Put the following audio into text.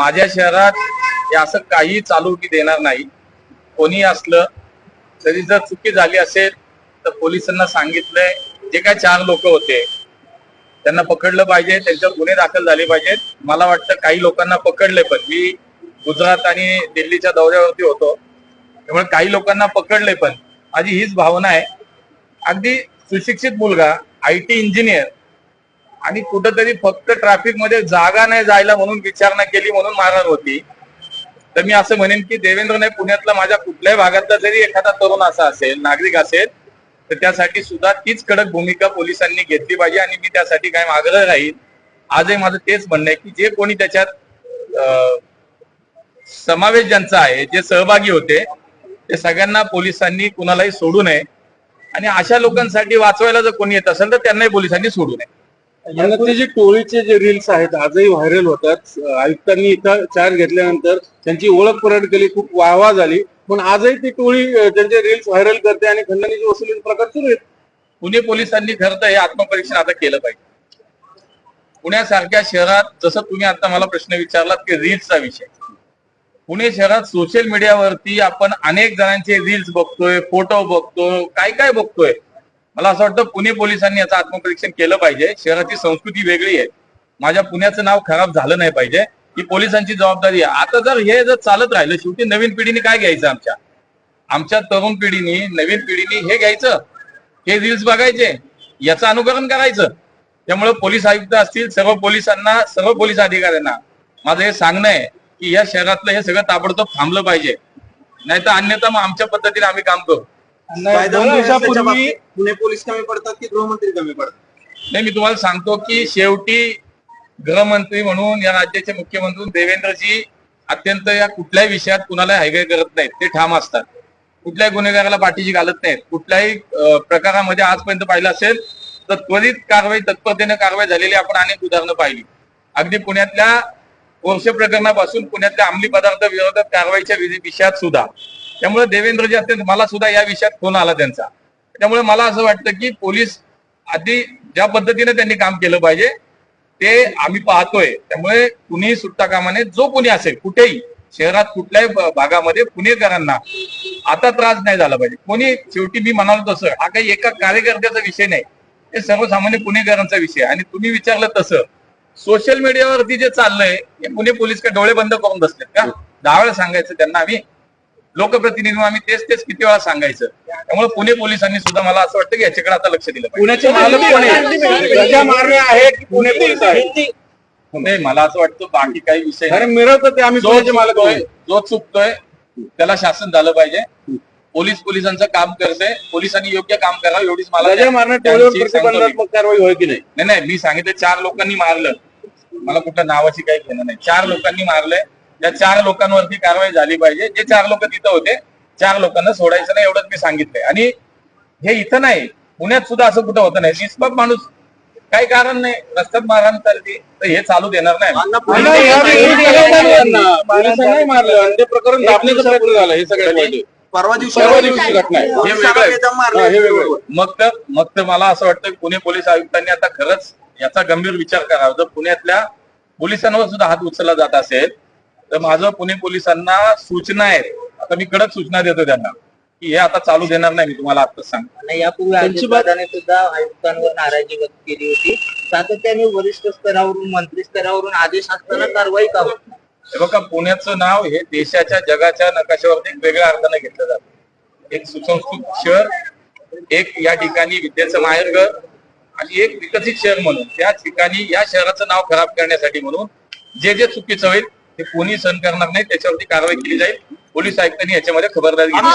माझ्या शहरात हे असं काही चालू की देणार नाही. कोणी असलं तरी जर चुकी झाली असेल तर पोलिसांना सांगितलंय. जे काय चार लोक होते त्यांना पकडलं पाहिजे त्यांच्यावर गुन्हे दाखल झाले पाहिजेत. मला वाटतं काही लोकांना पकडले पण. मी गुजरात आणि दिल्लीच्या दौऱ्यावरती होतो. त्यामुळे काही लोकांना पकडले पण. माझी हीच भावना आहे. अगदी सुशिक्षित मुलगा आय टी इंजिनियर आणि कुठंतरी फक्त ट्रॅफिकमध्ये जागा नाही जायला म्हणून विचारणा केली म्हणून मारहाण होती. तर मी असं म्हणेन की देवेंद्र नाही पुण्यातला माझ्या कुठल्याही भागातला जरी एखादा तरुण असा असेल नागरिक असेल तर त्यासाठी सुद्धा तीच कडक भूमिका पोलिसांनी घेतली पाहिजे आणि मी त्यासाठी काय आग्रह राहील आजही माझं तेच म्हणणं आहे की जे कोणी त्याच्यात समावेश ज्यांचा आहे जे सहभागी होते ते सगळ्यांना पोलिसांनी कुणालाही सोडू नये. आणि अशा लोकांसाठी वाचवायला जर कोणी येत असेल तर त्यांनाही पोलिसांनी सोडू नये. ते जे टोळीचे जे रील्स आहेत आजही व्हायरल होतात. आयुक्तांनी इथं चार्ज घेतल्यानंतर त्यांची ओळख परत केली खूप वाहवा झाली. पण आजही ती टोळी त्यांचे रील्स व्हायरल करते आणि खंडणीची वसुलीचे प्रकार सुरू आहेत पुणे पोलिसांनी खरं तर हे आत्मपरीक्षण आता केलं पाहिजे. पुण्यासारख्या शहरात जसं तुम्ही आता मला प्रश्न विचारलात की रील्सचा विषय. पुणे शहरात सोशल मीडियावरती आपण अनेक जणांचे रील्स बघतोय फोटो बघतोय काय काय बघतोय? मला असं वाटतं पुणे पोलिसांनी याचं आत्मपरीक्षण केलं पाहिजे. शहराची संस्कृती वेगळी आहे. माझ्या पुण्याचं नाव खराब झालं नाही पाहिजे. ही पोलिसांची जबाबदारी आहे. आता जर हे जर चालत राहिलं शेवटी नवीन पिढीने काय घ्यायचं आमच्या? आमच्या तरुण पिढीने नवीन पिढीने हे घ्यायचं. हे रील्स बघायचे. याचं अनुकरण करायचं. त्यामुळे पोलीस आयुक्त असतील सर्व पोलिसांना सर्व पोलीस अधिकाऱ्यांना माझं हे सांगणं आहे की या शहरातलं हे सगळं ताबडतोब थांबलं पाहिजे. नाही तर अन्यथा मग आमच्या पद्धतीने आम्ही काम करू. कायदा दोन व्यवस्थेच्या दिवसापूर्वी बाबतीत पुणे पोलीस कमी पडतात की गृहमंत्री कमी पडतात? नाही मी तुम्हाला सांगतो की शेवटी गृहमंत्री म्हणून या राज्याचे मुख्यमंत्री देवेंद्रजी अत्यंत या कुठल्याही विषयात कुणाला हायगाय करत नाहीत. ते ठाम असतात. कुठल्याही गुन्हेगाराला पाठीशी घालत नाहीत. कुठल्याही अं, प्रकारामध्ये आजपर्यंत पाहिलं असेल तर त्वरित कारवाई तत्परतेने कारवाई झालेली आपण अनेक उदाहरणं पाहिली. अगदी पुण्यातल्या वर्ष प्रकरणापासून पुण्यातल्या अंमली पदार्थ विरोधात कारवाईच्या विधि- विषयात सुद्धा त्यामुळे देवेंद्रजी अत्यंत मला सुद्धा या विषयात फोन आला त्यांचा. त्यामुळे मला असं वाटतं की पोलीस आधी ज्या पद्धतीने त्यांनी काम केलं पाहिजे ते आम्ही पाहतोय. त्यामुळे कुणीही सुट्टा कामाने जो कोणी असेल कुठेही शहरात कुठल्याही भागामध्ये पुणेकरांना आता त्रास नाही झाला पाहिजे. कोणी शेवटी मी म्हणालो तसं हा काही एका कार्यकर्त्याचा विषय नाही. हे सर्वसामान्य पुणेकरांचा विषय आणि तुम्ही विचारलं तसं सोशल मीडियावरती जे चाललंय हे पुणे पोलीस काय डोळे बंद करून बसलेत का? दहा वेळा सांगायचं त्यांना आम्ही. लोकप्रतिनिधी आम्ही तेच तेच किती वेळा सांगायचं. त्यामुळे पुणे पोलिसांनी सुद्धा मला असं वाटतं की याच्याकडे आता लक्ष दिलं पाहिजे. पुण्याचे मालक कोण आहे की पुणे पोलीस आहे नाही मला असं वाटतं बाकी काही विषय. मिळवतं ते आम्ही जो मालक. जो चुकतोय त्याला शासन झालं पाहिजे. पोलीस पोलिसांचं काम करते. पोलिसांनी योग्य काम करावं एवढीच मला की नाही? नाही नाही मी सांगितलं चार लोकांनी मारलं. मला कुठल्या नावाची काही घेणं नाही. चार लोकांनी मारलंय. त्या चार लोकांवरती कारवाई झाली पाहिजे. जे चार लोक तिथं होते चार लोकांना सोडायचं नाही एवढंच मी सांगितलंय. आणि हे इथं नाही पुण्यात सुद्धा असं कुठं होतं नाही. निष्पाप माणूस काही कारण नाही. रस्त्यात मारहाण चालते तर हे चालू देणार नाही. या हे परवा दिवशी घटना आहे. हे हा, हे वेगळं. मग तर मग तर मला असं वाटतं की पुणे पोलीस आयुक्तांनी आता खरंच याचा गंभीर विचार करावा. जर पुण्यातल्या पोलिसांवर सुद्धा हात उचलला जात असेल तर माझं पुणे पोलिसांना सूचना आहेत. आता मी कडक सूचना देतो त्यांना की हे आता चालू देणार नाही मी तुम्हाला आताच सांगतो. आणि यापूर्वी त्यांची सुद्धा आयुक्तांवर नाराजी व्यक्त केली होती. सातत्याने वरिष्ठ स्तरावरून मंत्री स्तरावरून आदेश असताना कारवाई का होत नाही? हे बघा पुण्याचं नाव हे देशाच्या जगाच्या नकाशावरती एक वेगळ्या अर्थाने घेतलं जातं. एक सुसंस्कृत शहर एक या ठिकाणी विद्याचं माहेरघर आणि एक विकसित शहर म्हणून. त्या ठिकाणी या शहराचं नाव खराब करण्यासाठी म्हणून जे जे चुकीचं होईल ते कोणी सहन करणार नाही त्याच्यावरती कारवाई केली जाईल. पोलीस आयुक्तांनी याच्यामध्ये खबरदारी घेतली.